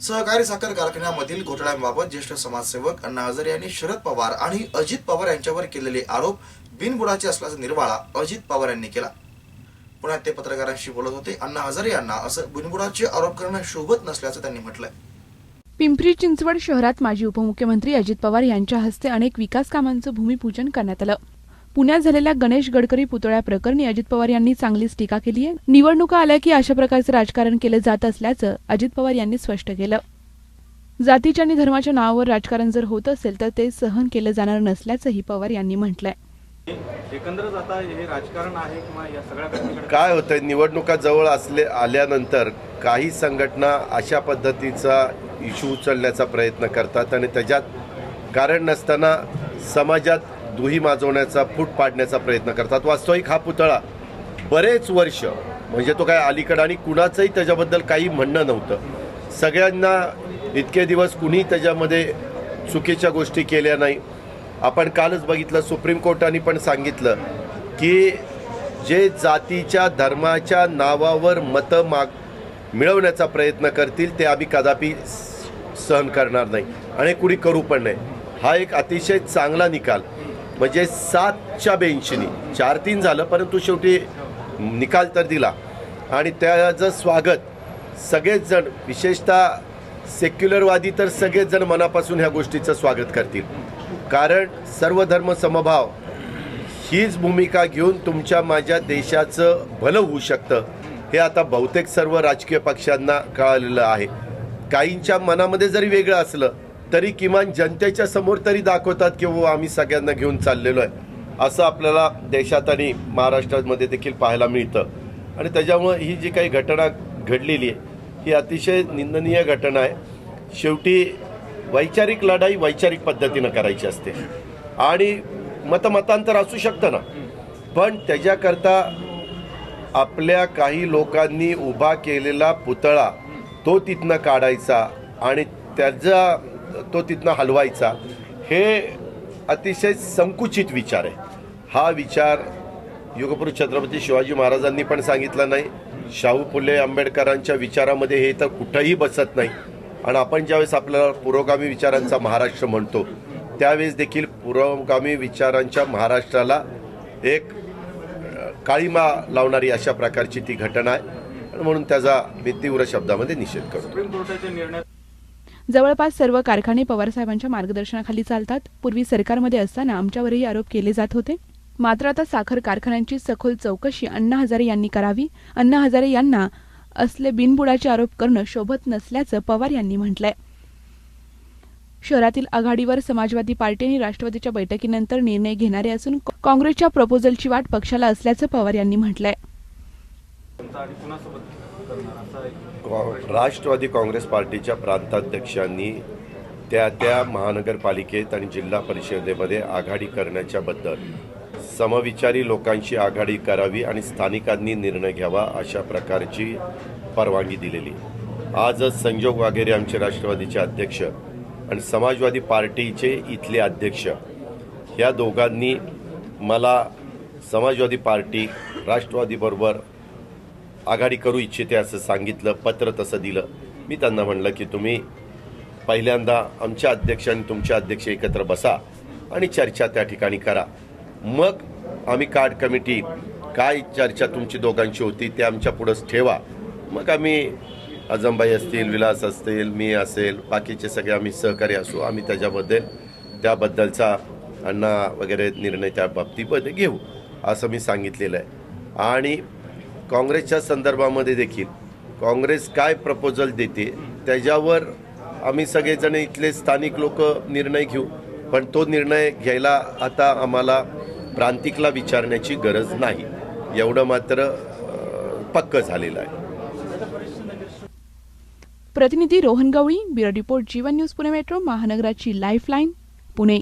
सहकारी साखर कारखान्यामधील घोटाळ्यांबाबत ज्येष्ठ समाजसेवक अण्णा हजारे यांनी शरद पवार आणि अजित पवार यांच्यावर केलेले आरोप बिनबुडाचे असल्याचा निर्वाळा अजित पवार यांनी केला. पुण्यात ते पत्रकारांशी बोलत होते. अण्णा हजारे यांना असं बिनबुडाचे आरोप करणं शोभत नसल्याचं त्यांनी म्हटलंय. पिंपरी चिंचवड शहरात माजी उपमुख्यमंत्री अजित पवार यांच्या हस्ते अनेक विकास कामांचं भूमिपूजन करण्यात आलं. पुण्यात झालेल्या गणेश गडकरी पुतळ्या प्रकरणी अजित पवार यांनी चांगलीच टीका केली आहे. निवडणुका आल्या की अशा प्रकारचं राजकारण केलं जात असल्याचं अजित पवार यांनी स्पष्ट केलं. जातीच्या आणि धर्माच्या नावावर राजकारण जर होत असेल तर ते सहन केलं जाणार नसल्याचंही पवार यांनी म्हटलंय. एकंदरच आता हे राजकारण आहे किंवा या सगळ्या गोष्टीकडे काय होतंय? निवडणुका जवळ असले आल्यानंतर काही संघटना अशा पद्धतीचा इश्यू उचलण्याचा प्रयत्न करतात आणि त्याच्यात कारण नसताना समाजात दुही माजवण्याचा फूट पाडण्याचा प्रयत्न करतात. वास्तविक हा पुतळा बरेच वर्ष म्हणजे तो काय अलीकडं आणि कुणाचंही त्याच्याबद्दल काही म्हणणं नव्हतं. सगळ्यांना इतके दिवस कुणी त्याच्यामध्ये चुकीच्या गोष्टी केल्या नाही. आपण कालच बघितलं सुप्रीम कोर्टाने पण सांगितलं की जे जातीच्या धर्माच्या नावावर मतं माग मिळवण्याचा प्रयत्न करतील ते आम्ही कदापि स- सहन करणार नाही. आणि कुणी करू पण नाही. हा एक अतिशय चांगला निकाल. म्हणजे सातच्या बेंचनी. चार तीन झालं परंतु शेवटी निकाल तर दिला. आणि त्याचं स्वागत सगळेच जण विशेषतः सेक्युलरवादी तर सगळेच जण मनापासून ह्या गोष्टीचं स्वागत करतील. कारण सर्व धर्म समभाव हीच भूमिका घेऊन तुमच्या माझ्या देशाचं भलं होऊ शकतं हे आता बहुतेक सर्व राजकीय पक्षांना कळालेलं आहे. काहींच्या मनामध्ये जरी वेगळं असलं तरी किमान जनतेच्या समोर तरी दाखवतात की हो आम्ही सगळ्यांना घेऊन चाललेलो आहे. असं आपल्याला देशात आणि महाराष्ट्रामध्ये देखील पाहायला मिळतं. आणि त्याच्यामुळं ही जी काही घटना घडलेली आहे ही अतिशय निंदनीय घटना आहे. शेवटी वैचारिक लढाई वैचारिक पद्धतीनं करायची असते. आणि मतमतांतर असू शकतं ना. पण त्याच्याकरता आपल्या काही लोकांनी उभा केलेला पुतळा तो तिथनं काढायचा आणि त्याचा तो तिथनं हलवायचा. हे अतिशय संकुचित विचार आहे. हा विचार युगपुरुष छत्रपती शिवाजी महाराजांनी पण सांगितला नाही. शाहू फुले आंबेडकरांच्या विचारामध्ये हे तर कुठंही बसत नाही. आणि आपण ज्यावेळेस आपल्याला पुरोगामी विचारांचा महाराष्ट्र म्हणतो त्यावेळेस देखील पुरोगामी विचारांच्या महाराष्ट्राला एक काळीमा लावणारी अशा प्रकारची ती घटना आहे. म्हणून त्याचा मी तीव्र शब्दामध्ये निषेध करतो. सुप्रीम कोर्टाच्या निर्णय जवळपास सर्व कारखाने पवारसाहेबांच्या मार्गदर्शनाखाली चालतात. पूर्वी सरकारमध्ये असताना आमच्यावरही आरोप केले जात होते. मात्र आता साखर कारखान्यांची सखोल चौकशी अण्णा हजारे यांनी करावी. अण्णा हजारे यांना असले बिनबुडाचे आरोप करणं शोभत नसल्याचं पवार यांनी म्हटलंय. शहरातील आघाडीवर समाजवादी पार्टी आणि राष्ट्रवादीच्या बैठकीनंतर निर्णय घेणारे असून काँग्रेसच्या प्रपोजलची वाट पक्षाला असल्याचं पवार यांनी म्हटलंय. राष्ट्रवादी काँग्रेस पार्टीच्या प्रांताध्यक्षांनी त्या त्या महानगरपालिकेत आणि जिल्हा परिषदेमध्ये आघाडी करण्याच्या बद्दल समविचारी लोकांशी आघाडी करावी आणि स्थानिकांनी निर्णय घ्यावा अशा प्रकारची परवानगी दिलेली. आजच संजोग वगैरे आमचे राष्ट्रवादीचे अध्यक्ष आणि समाजवादी पार्टीचे इथले अध्यक्ष या दोघांनी मला समाजवादी पार्टी राष्ट्रवादीबरोबर आघाडी करू इच्छिते असं सांगितलं पत्र तसं दिलं. मी त्यांना म्हणलं की तुम्ही पहिल्यांदा आमच्या अध्यक्ष आणि तुमचे अध्यक्ष एकत्र बसा आणि चर्चा त्या ठिकाणी करा. मग आम्ही कार्ड कमिटी काय चर्चा तुमची दोघांची होती ते आमच्या पुढंच ठेवा. मग आम्ही आजमबाई असतील विलास असतील मी असेल बाकीचे सगळे आम्ही सहकारी असू आम्ही त्याच्याबद्दल त्याबद्दलचा अण्णा वगैरे निर्णय त्या बाबतीमध्ये घेऊ असं मी सांगितलेलं आहे. आणि काँग्रेसच्या संदर्भामध्ये देखील काँग्रेस काय प्रपोजल देते त्याच्यावर आम्ही सगळेजण इथले स्थानिक लोक निर्णय घेऊ पण तो निर्णय घ्यायला आता आम्हाला प्रांतिकला विचारण्याची गरज नाही. एवढं मात्र पक्क झालेलं आहे. प्रतिनिधी Rohan Gawali bureau report Jeevan news Pune metro महानगराची lifeline Pune.